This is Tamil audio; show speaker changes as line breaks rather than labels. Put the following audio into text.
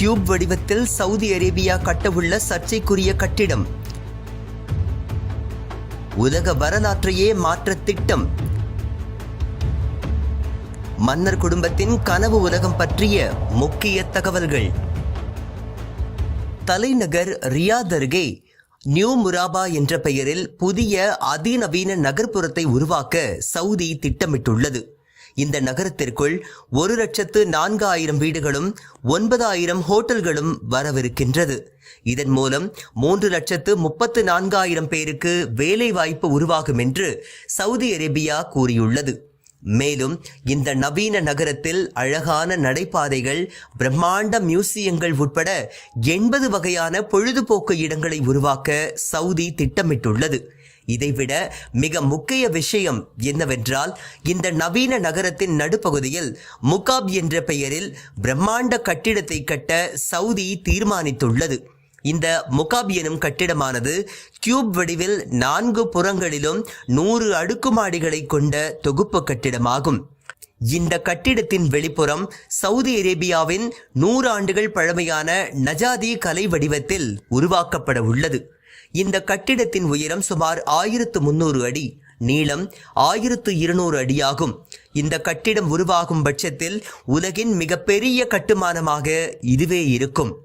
கியூப் வடிவத்தில் சவுதி அரேபியா கட்டவுள்ள சர்ச்சைக்குரிய கட்டிடம். உலக வரலாற்றையே மாற்ற திட்டம். மன்னர் குடும்பத்தின் கனவு உலகம் பற்றிய முக்கிய தகவல்கள். தலைநகர் ரியாத் அருகே நியூ முராபா என்ற பெயரில் புதிய அதிநவீன நகர்ப்புறத்தை உருவாக்க சவுதி திட்டமிட்டுள்ளது. இந்த நகரத்திற்குள் ஒரு லட்சத்து நான்காயிரம் வீடுகளும் ஒன்பதாயிரம் ஹோட்டல்களும் வரவிருக்கின்றது. இதன் மூலம் மூன்று லட்சத்து முப்பத்து நான்காயிரம் பேருக்கு வேலை வாய்ப்பு உருவாகும் என்று சவுதி அரேபியா கூறியுள்ளது. மேலும் இந்த நவீன நகரத்தில் அழகான நடைபாதைகள் பிரம்மாண்ட மியூசியங்கள் உட்பட எண்பது வகையான பொழுதுபோக்கு இடங்களை உருவாக்க சவுதி திட்டமிட்டுள்ளது. இதைவிட மிக முக்கிய விஷயம் என்னவென்றால் இந்த நவீன நகரத்தின் நடுப்பகுதியில் முகாப் என்ற பெயரில் பிரம்மாண்ட கட்டிடத்தை கட்ட சவுதி தீர்மானித்துள்ளது. இந்த முகாப் எனும் கட்டிடமானது கியூப் வடிவில் நான்கு புறங்களிலும் நூறு அடுக்குமாடிகளை கொண்ட தொகுப்பு கட்டிடமாகும். இந்த கட்டிடத்தின் வெளிப்புறம் சவுதி அரேபியாவின் நூறு ஆண்டுகள் பழமையான நஜாதி கலை வடிவத்தில் உருவாக்கப்பட உள்ளது இந்த கட்டிடத்தின் உயரம் சுமார் ஆயிரத்து முன்னூறு அடி நீளம் ஆயிரத்து இருநூறு அடியாகும். இந்த கட்டிடம் உருவாகும் பட்சத்தில் உலகின் மிகப்பெரிய கட்டுமானமாக இதுவே இருக்கும்.